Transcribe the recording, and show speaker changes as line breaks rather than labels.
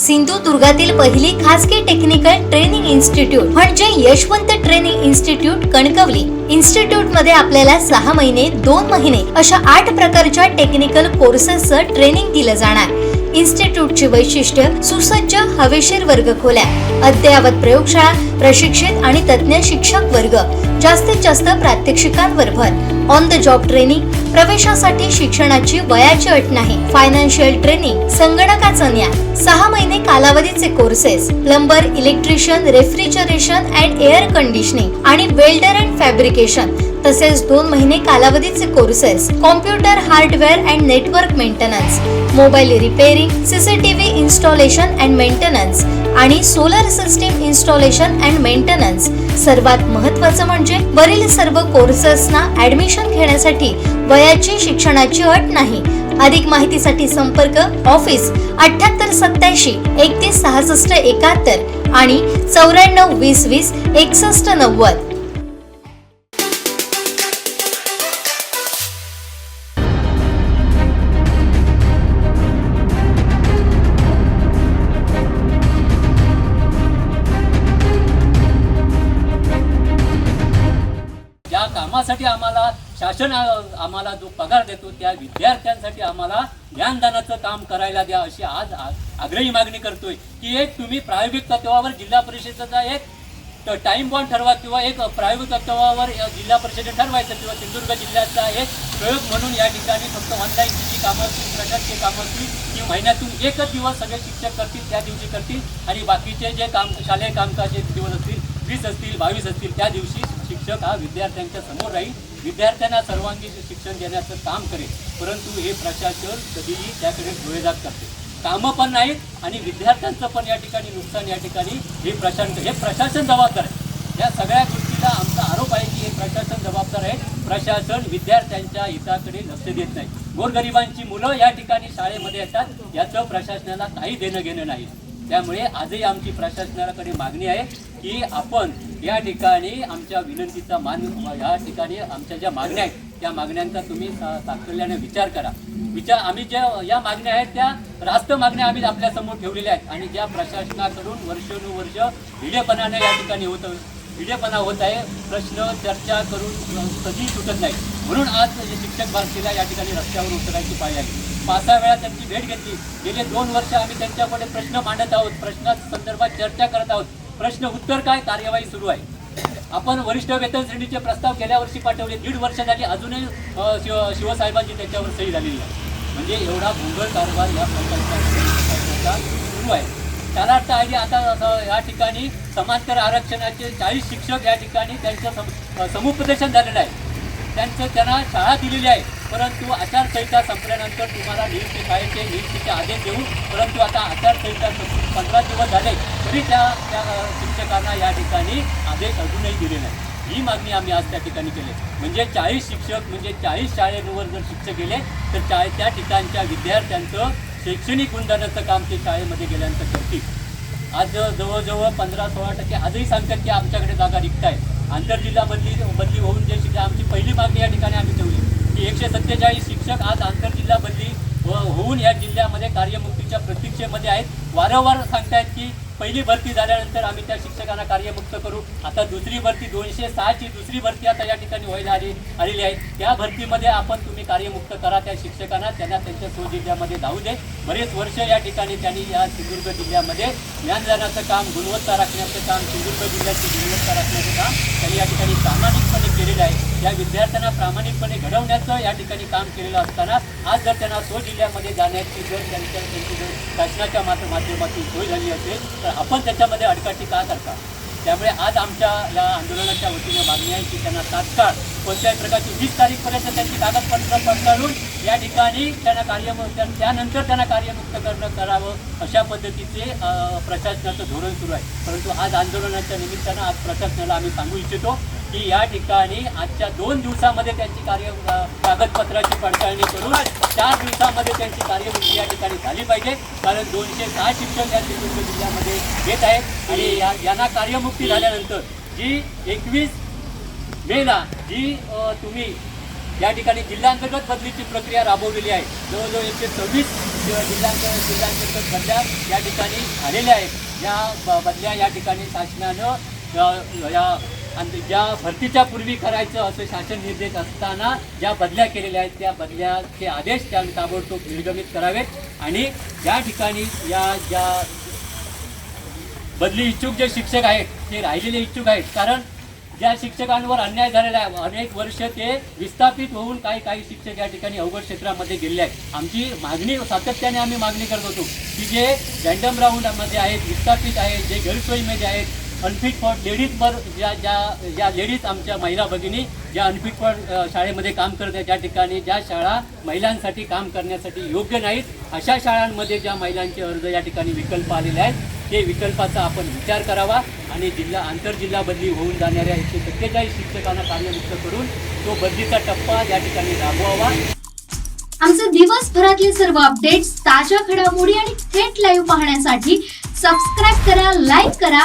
सिंधुदुर्गातील पहिली खासगी technical training institute म्हणजे यशवंत ट्रेनिंग इन्स्टिट्यूट कणकवली. इन्स्टिट्यूटमध्ये आपल्याला सहा महिने दोन महिने अशा आठ प्रकारच्या टेक्निकल कोर्सेसचं ट्रेनिंग दिलं जाणार. इन्स्टिट्यूटची वैशिष्ट्य सुसज्ज हवेशीर वर्ग खोल्या अद्ययावत प्रयोगशाळा प्रशिक्षित आणि तज्ज्ञ शिक्षक वर्ग जास्तीत जास्त प्रात्यक्षिकांवर भर. ऑन द जॉब ट्रेनिंग प्रवेशासाठी शिक्षणाची वयाची अट नाही. फायनान्शियल ट्रेनिंग संगणकाचं ज्ञान सहा महिने कालावधीचे courses plumber electrician refrigeration and air conditioning आणि वेल्डर अँड फॅब्रिकेशन तसेच दोन महिने कालावधीचे courses computer hardware and network maintenance mobile repairing CCTV installation and maintenance आणि solar system installation and maintenance सर्वात महत्त्वाचं म्हणजे वरील सर्व कोर्सेसना ऍडमिशन घेण्यासाठी वयाची शिक्षणाची अट नाही. अधिक माहितीसाठी संपर्क ऑफिस अठ्याहत्तर सत्याऐंशी एकतीस सहासष्ट एकाहत्तर आणि चौऱ्याण्णव वीस वीस एकसष्ट नव्वद.
कामासाठी आम्हाला शासन आम्हाला जो पगार देतो त्या विद्यार्थ्यांसाठी आम्हाला ज्ञानदानाचं काम करायला द्या अशी आज आग्रही मागणी करतोय. की एक तुम्ही प्रायोगिक तत्वावर जिल्हा परिषदेचा एक टाईम बॉन्ड ठरवा किंवा एक प्रायोगिक तत्वावर जिल्हा परिषदेने ठरवायचं किंवा सिंधुदुर्ग जिल्ह्याचा एक प्रयोग म्हणून या ठिकाणी फक्त ऑनलाईन जी कामं असतील प्रशासकीय कामं असतील ती महिन्यातून एकच दिवस सगळे शिक्षक करतील त्या दिवशी करतील. आणि बाकीचे जे काम शालेय कामकाजे दिवस असतील वीस असतील बावीस असतील त्या दिवशी शिक्षक हा विद्यार्थ्यांच्या समोर राहील. विद्यार्थ्यांना सर्वांगीण शिक्षण देण्याचं काम करेल. परंतु हे प्रशासन कधीही त्याकडे डोळेजात करते. कामं पण नाहीत आणि विद्यार्थ्यांचं पण या ठिकाणी नुकसान या ठिकाणी हे प्रशासन हे प्रशासन जबाबदार आहे. या सगळ्या गोष्टीला आमचा आरोप आहे की हे प्रशासन जबाबदार आहे. प्रशासन विद्यार्थ्यांच्या हिताकडे लक्ष देत नाही. गोरगरिबांची मुलं या ठिकाणी शाळेमध्ये येतात. याचं प्रशासनाला काही देणं घेणं नाही. त्यामुळे आजही आमची प्रशासनाकडे मागणी आहे की आपण या ठिकाणी आमच्या विनंतीचा मान या ठिकाणी आमच्या ज्या मागण्या आहेत त्या मागण्यांचा तुम्ही सा- विचार करा. विचार आम्ही ज्या या मागण्या आहेत त्या रास्त मागण्या आम्ही आपल्यासमोर ठेवलेल्या आहेत आणि ज्या प्रशासनाकडून वर्षानुवर्ष भिडेपणाने या ठिकाणी होतं भिडेपणा होत आहे प्रश्न चर्चा करून कधीही सुटत नाही. म्हणून आज शिक्षक भारतीला या ठिकाणी रस्त्यावर उतरायची पाळी आली. पाच सहा वेळा त्यांची भेट घेतली. गेले दोन वर्ष आम्ही त्यांच्याकडे प्रश्न मांडत आहोत. प्रश्ना संदर्भात चर्चा करत आहोत. प्रश्न उत्तर काय? कार्यवाही सुरू आहे. आपण वरिष्ठ वेतन श्रेणीचे प्रस्ताव गेल्या वर्षी पाठवले. दीड वर्ष झाली. अजूनही शिव शिवसाहेबांची त्याच्यावर सही झालेली आहे म्हणजे एवढा भोंगळ कारभार या प्रकल्पाचा सुरू आहे. त्याला अर्थ आहे की आता या ठिकाणी समांतर आरक्षणाचे चाळीस शिक्षक या ठिकाणी त्यांचं सम समुपदेशन झालेलं आहे. त्यांचं त्यांना शाळा दिलेली आहे. परंतु आचारसंहिता संपल्यानंतर तुम्हाला नियुक्ती शाळेचे नियुक्तीचे आदेश देऊ परंतु आता आचारसंहिता पंधरा दिवस झाले तरी त्या त्या शिक्षकांना या ठिकाणी आदेश अजूनही दिले नाही ही मागणी आम्ही आज त्या ठिकाणी केली. म्हणजे चाळीस शिक्षक म्हणजे चाळीस शाळेवर जर शिक्षक गेले तर चा त्या ठिकाणच्या विद्यार्थ्यांचं शैक्षणिक गुणधर्माचं काम ते शाळेमध्ये गेल्यानंतर करतील. आज जवळजवळ पंधरा सोळा टक्के आजही सांगतात की आमच्याकडे जागा रिक्त आहे. आंतरजिल्हा बदली बदली होऊन जे शिक्षा आमची पहिली मागणी या ठिकाणी आम्ही ठेवली. की एकशे सत्तेचाळीस शिक्षक आज आंतरजिल्हा बदली होऊन या जिल्ह्यामध्ये कार्यमुक्तीच्या प्रतीक्षेमध्ये आहेत. वारंवार सांगतायत की पहिली भरती झाल्यानंतर आम्ही त्या शिक्षकांना कार्यमुक्त करू. आता दुसरी भरती दोनशे सहाची दुसरी भरती आता या ठिकाणी व्हायला आली आलेली आहे. त्या भरतीमध्ये आपण तुम्ही कार्यमुक्त करा त्या शिक्षकांना. त्यांना त्यांच्या स्वजिल्ह्यामध्ये जाऊ दे. बरेच वर्ष या ठिकाणी त्यांनी या सिंधुदुर्ग जिल्ह्यामध्ये ज्ञानदानाचं काम गुणवत्ता राखण्याचं काम सिंधुदुर्ग जिल्ह्याची गुणवत्ता राखण्याचं काम त्यांनी या ठिकाणी प्रामाणिकपणे केलेलं आहे. या विद्यार्थ्यांना प्रामाणिकपणे घडवण्याचं या ठिकाणी काम केलेलं असताना आज जर त्यांना स्वजिल्ह्यामध्ये जाण्याची जर त्यांच्या त्यांची जर शासनाच्या मात्र माध्यमातून सोय झाली असेल तर तर आपण त्याच्यामध्ये अडकाटी का करता? त्यामुळे आज आमच्या या आंदोलनाच्या वतीने मागणी आहे की त्यांना तात्काळ कोणत्याही प्रकारची वीस तारीखपर्यंत त्यांची कागदपत्र पडताळून या ठिकाणी त्यांना कार्यमुक्त त्यानंतर त्यांना कार्यमुक्त करणं करावं अशा पद्धतीचे प्रशासनाचं धोरण सुरू आहे. परंतु आज आंदोलनाच्या निमित्तानं आज प्रशासनाला आम्ही सांगू इच्छितो की या ठिकाणी आजच्या दोन दिवसामध्ये त्यांची कार्य कागदपत्राची पडताळणी करून चार दिवसामध्ये त्यांची कार्यवृत्ती या ठिकाणी झाली पाहिजे. कारण दोनशे सहा शिक्षक या सिंधुदुर्ग जिल्ह्यामध्ये येत आहेत आणि या यांना कार्यमुक्ती झाल्यानंतर जी एकवीस मेला जी तुम्ही या ठिकाणी जिल्हांतर्गत बदलीची प्रक्रिया राबवलेली आहे. जवळजवळ एकशे सव्वीस जिल्हा जिल्ह्यांतर्गत बदल्या या ठिकाणी झालेल्या आहेत. या बदल्या या ठिकाणी शासनानं या आणि ज्या भरतीच्या पूर्वी करायचं असं शासन निर्देश असताना ज्या बदल्या केलेल्या आहेत त्या बदल्याचे आदेश त्या ताबडतोब निर्गमित करावेत. आणि ज्या ठिकाणी या ज्या बदली इच्छुक जे शिक्षक आहेत ते राहिलेले इच्छुक आहेत कारण ज्या शिक्षकांवर अन्याय झालेला आहे अनेक वर्ष ते विस्थापित होऊन काही काही शिक्षक या ठिकाणी अवघड क्षेत्रामध्ये गेले आहेत. आमची मागणी सातत्याने आम्ही मागणी करत होतो की जे रँडम राऊंडमध्ये आहेत विस्थापित आहेत जे गैरसोयीमध्ये आहेत अनफिट फॉर लेडीजवर ज्या ज्या ज्या लेडीज आमच्या महिला भगिनी ज्या अनफिट फॉर शाळेमध्ये काम करत आहेत ज्या ठिकाणी ज्या शाळा महिलांसाठी काम करण्यासाठी योग्य नाहीत अशा शाळांमध्ये ज्या महिलांचे अर्ज या ठिकाणी विकल्प आलेले आहेत ते विकल्पाचा आपण विचार करावा आणि जिल्हा आंतरजिल्हा बदली होऊन जाणाऱ्या एकशे सत्तेचाळीस शिक्षकांना कार्यमुक्त करून तो बदलीचा टप्पा या ठिकाणी राबवावा.
आमचे दिवसभरातले सर्व अपडेट्स ताज्या घडामोडी आणि थेट लाईव्ह पाहण्यासाठी सबस्क्राईब करा लाईक करा